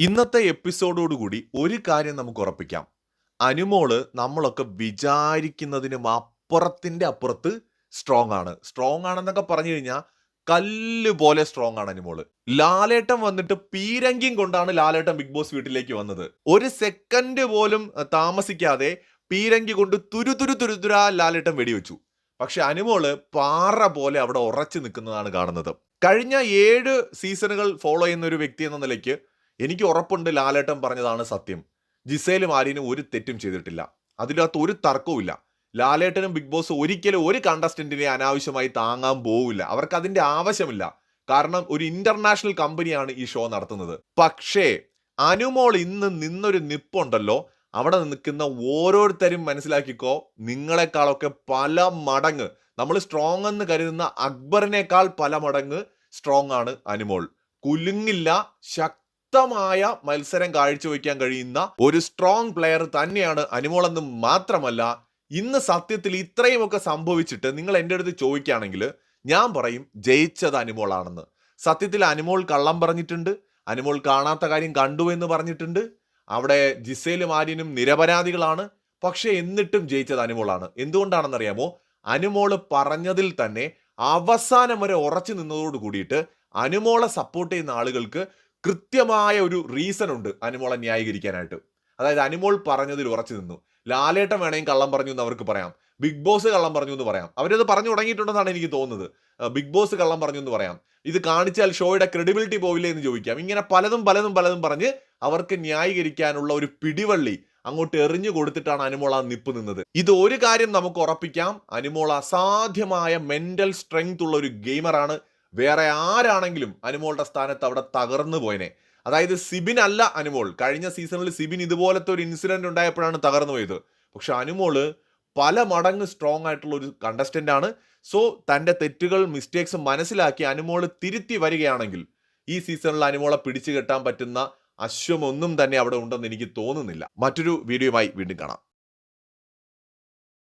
ഇന്നത്തെ എപ്പിസോഡോടുകൂടി ഒരു കാര്യം നമുക്ക് ഉറപ്പിക്കാം. അനുമോൾ നമ്മളൊക്കെ വിചാരിക്കുന്നതിനും അപ്പുറത്തിന്റെ അപ്പുറത്ത് സ്ട്രോങ് ആണ്. സ്ട്രോങ് ആണെന്നൊക്കെ പറഞ്ഞു കഴിഞ്ഞാൽ കല്ല് പോലെ സ്ട്രോങ് ആണ് അനുമോൾ. ലാലേട്ടൻ വന്നിട്ട് പീരങ്കിയും കൊണ്ടാണ് ലാലേട്ടൻ ബിഗ് ബോസ് വീട്ടിലേക്ക് വന്നത്. ഒരു സെക്കൻഡ് പോലും താമസിക്കാതെ പീരങ്കി കൊണ്ട് തുരു തുരു തുരുതുരാ ലാലേട്ടൻ വെടിവെച്ചു. പക്ഷെ അനുമോൾ പാറ പോലെ അവിടെ ഉറച്ചു നിൽക്കുന്നതാണ് കാണുന്നത്. കഴിഞ്ഞ ഏഴ് സീസണുകൾ ഫോളോ ചെയ്യുന്ന ഒരു വ്യക്തി എന്ന നിലയ്ക്ക് എനിക്ക് ഉറപ്പുണ്ട് ലാലേട്ടൻ പറഞ്ഞതാണ് സത്യം. ജിസേലും ആര്യനും ഒരു തെറ്റും ചെയ്തിട്ടില്ല. അതിനകത്ത് ഒരു തർക്കവുമില്ല ലാലേട്ടനും ബിഗ് ബോസ് ഒരിക്കലും ഒരു കണ്ടസ്റ്റന്റിനെ അനാവശ്യമായി താങ്ങാൻ പോവില്ല. അവർക്ക് അതിന്റെ ആവശ്യമില്ല. കാരണം ഒരു ഇന്റർനാഷണൽ കമ്പനിയാണ് ഈ ഷോ നടത്തുന്നത്. പക്ഷേ അനുമോൾ ഇന്ന് നിന്നൊരു നിപ്പുണ്ടല്ലോ. അവിടെ നിൽക്കുന്ന ഓരോരുത്തരും മനസ്സിലാക്കിക്കോ നിങ്ങളെക്കാളൊക്കെ പല മടങ്ങ്. നമ്മൾ സ്ട്രോങ് എന്ന് കരുതുന്ന അക്ബറിനേക്കാൾ പല മടങ്ങ് സ്ട്രോങ് ആണ് അനുമോൾ. കുലുങ്ങില്ല ശക്തമായ മത്സരം കാഴ്ചവെക്കാൻ കഴിയുന്ന ഒരു സ്ട്രോങ് പ്ലെയർ തന്നെയാണ് അനുമോൾ എന്ന് മാത്രമല്ല ഇന്ന് സത്യത്തിൽ ഇത്രയുമൊക്കെ സംഭവിച്ചിട്ട് നിങ്ങൾ എന്റെ അടുത്ത് ചോദിക്കുകയാണെങ്കിൽ ഞാൻ പറയും ജയിച്ചത് അനുമോളാണെന്ന്. സത്യത്തിൽ അനുമോൾ കള്ളം പറഞ്ഞിട്ടുണ്ട് അനുമോൾ കാണാത്ത കാര്യം കണ്ടു എന്ന് പറഞ്ഞിട്ടുണ്ട്. അവിടെ ജിസേലും ആര്യനും നിരപരാധികളാണ് പക്ഷെ എന്നിട്ടും ജയിച്ചത് അനുമോളാണ്. എന്തുകൊണ്ടാണെന്നറിയാമോ? അനുമോൾ പറഞ്ഞതിൽ തന്നെ അവസാനം വരെ ഉറച്ചു നിന്നതോട് കൂടിയിട്ട് അനുമോളെ സപ്പോർട്ട് ചെയ്യുന്ന ആളുകൾക്ക് കൃത്യമായ ഒരു റീസൺ ഉണ്ട് അനുമോളെ ന്യായീകരിക്കാനായിട്ട്. അതായത് അനുമോൾ പറഞ്ഞതിൽ ഉറച്ചു നിന്നു. ലാലേട്ടൻ വേണമെങ്കിൽ കള്ളം പറഞ്ഞു എന്ന് അവർക്ക് പറയാം. ബിഗ് ബോസ് കള്ളം പറഞ്ഞു എന്ന് പറയാം. അവരത് പറഞ്ഞു തുടങ്ങിയിട്ടുണ്ടെന്നാണ് എനിക്ക് തോന്നുന്നത്. ബിഗ് ബോസ് കള്ളം പറഞ്ഞു എന്ന് പറയാം. ഇത് കാണിച്ചാൽ ഷോയുടെ ക്രെഡിബിലിറ്റി പോവില്ലേ എന്ന് ചോദിക്കാം. ഇങ്ങനെ പലതും പലതും പലതും പറഞ്ഞ് അവർക്ക് ന്യായീകരിക്കാനുള്ള ഒരു പിടിവള്ളി അങ്ങോട്ട് എറിഞ്ഞു കൊടുത്തിട്ടാണ് അനുമോൾ ആ നിപ്പ് നിന്നത്. ഇത് ഒരു കാര്യം നമുക്ക് ഉറപ്പിക്കാം. അനുമോൾ അസാധ്യമായ മെന്റൽ സ്ട്രെങ്ത് ഉള്ള ഒരു ഗെയിമറാണ് വേറെ ആരാണെങ്കിലും അനുമോളുടെ സ്ഥാനത്ത് അവിടെ തകർന്നു പോയനെ. അതായത് സിബിൻ അല്ല അനുമോൾ. കഴിഞ്ഞ സീസണിൽ സിബിൻ ഇതുപോലത്തെ ഒരു ഇൻസിഡന്റ് ഉണ്ടായപ്പോഴാണ് തകർന്നു പോയത്. പക്ഷെ അനുമോൾ പല മടങ്ങ് സ്ട്രോങ് ആയിട്ടുള്ള ഒരു കണ്ടസ്റ്റന്റ് ആണ്. സോ തന്റെ തെറ്റുകൾ മിസ്റ്റേക്സ് മനസ്സിലാക്കി അനുമോൾ തിരുത്തി വരികയാണെങ്കിൽ ഈ സീസണിൽ അനുമോളെ പിടിച്ചു കെട്ടാൻ പറ്റുന്ന അശ്വമൊന്നും തന്നെ അവിടെ ഉണ്ടെന്ന് എനിക്ക് തോന്നുന്നില്ല. മറ്റൊരു വീഡിയോയുമായി വീണ്ടും കാണാം.